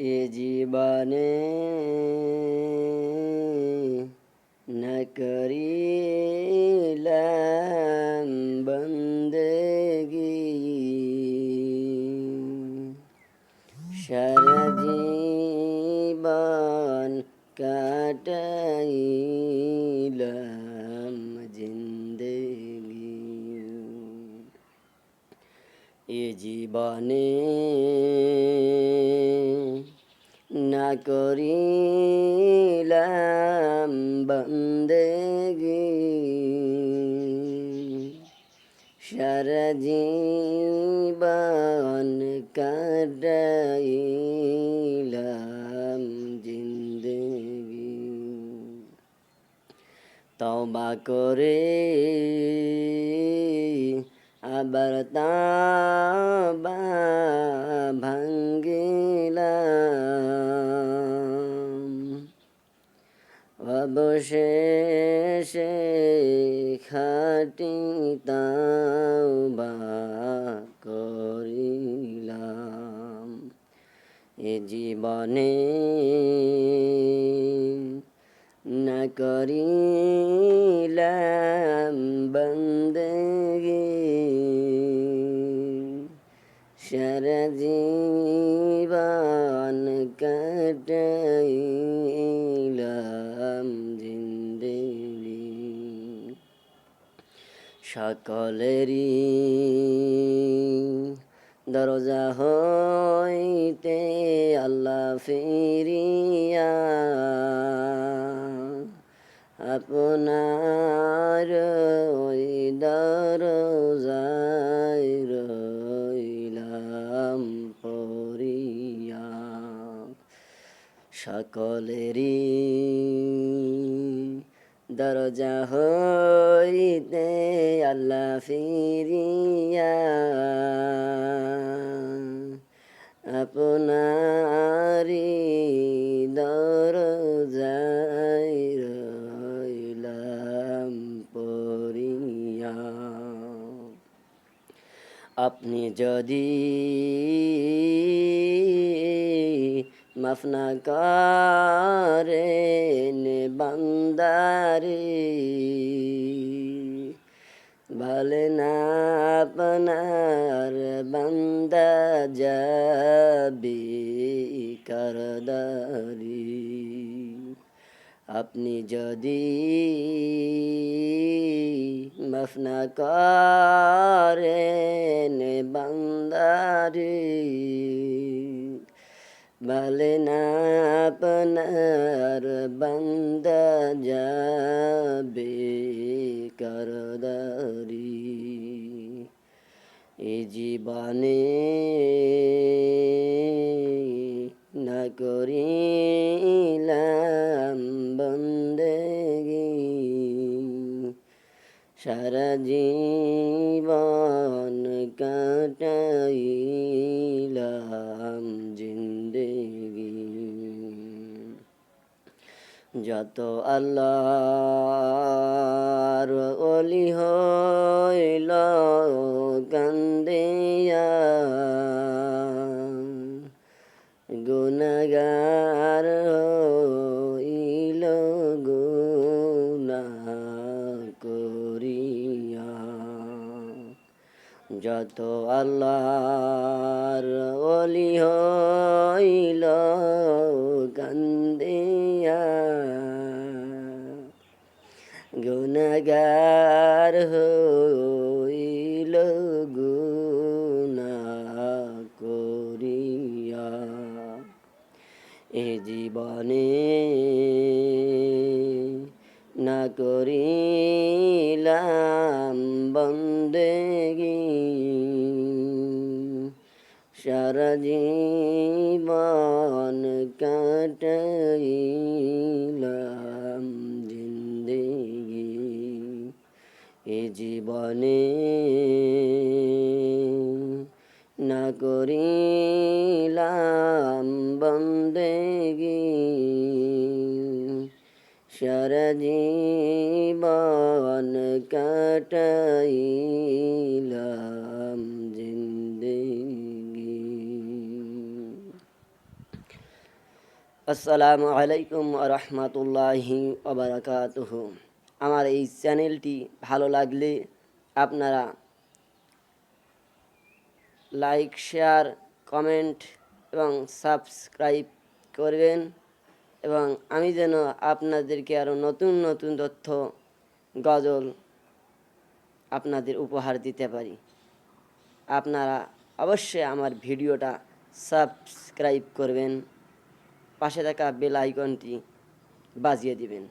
এ জীবনে না করিলাম বন্দগি সারা কাটাইলাম জিন্দগি এ জীবনে করিলাম বন্দেগি সারা জীবন কাটাইলাম জিন্দগি। তবা করে আবার তাবা ভাঙ্গিলাম। অবশেষে খাটি তাওবা করিলাম। এ জীবনে না করিলাম বন্দগি। সারা জীবন কাটাইলাম। সকলেরই দরজা হইতে আল্লাহ ফিরিয়া আপনার ওই দরজায় রইলাম পরিয়া সকলেরই দরজা হইতে আল্লাহ ফিরিয়া আপনারি দরজায় রইলাম পরিয়া আপনি যদি মাফ না করেন বান্দারে। ভালে না আপনার বান্দা যাবে করদারি। আপনি যদি মাফ না করেন বান্দারে বলে না আপনার বান্দা যাবে করদারি এ জীবনে না করিলাম বন্দেগি সারা জীবন কাটাইলাম জিন্দেগি যত আল্লাহর অলি হইল কান্দিয়া গুণগার হইল গুণা করিয়া। যত আল্লাহর অলি হইল কান্দিয়া গুণগার হইল করিয়া। এ জীবনে না করিলাম বন্দেগি সারা জীবন কাটাইলাম। জীবনে না করিলাম বন্দেগি সারা জীবন কাটাইলাম জিন্দেগি। আসসালামু আলাইকুম রহমতুল্লাহি ওবরাকাতুহ আমার এই চ্যানেলটি ভালো লাগলে আপনারা লাইক, শেয়ার, কমেন্ট এবং সাবস্ক্রাইব করবেন এবং আমি যেন আপনাদেরকে আরও নতুন নতুন তথ্য, গজল আপনাদের উপহার দিতে পারি। আপনারা অবশ্যই আমার ভিডিওটা সাবস্ক্রাইব করবেন, পাশে থাকা বেল আইকনটি বাজিয়ে দিবেন।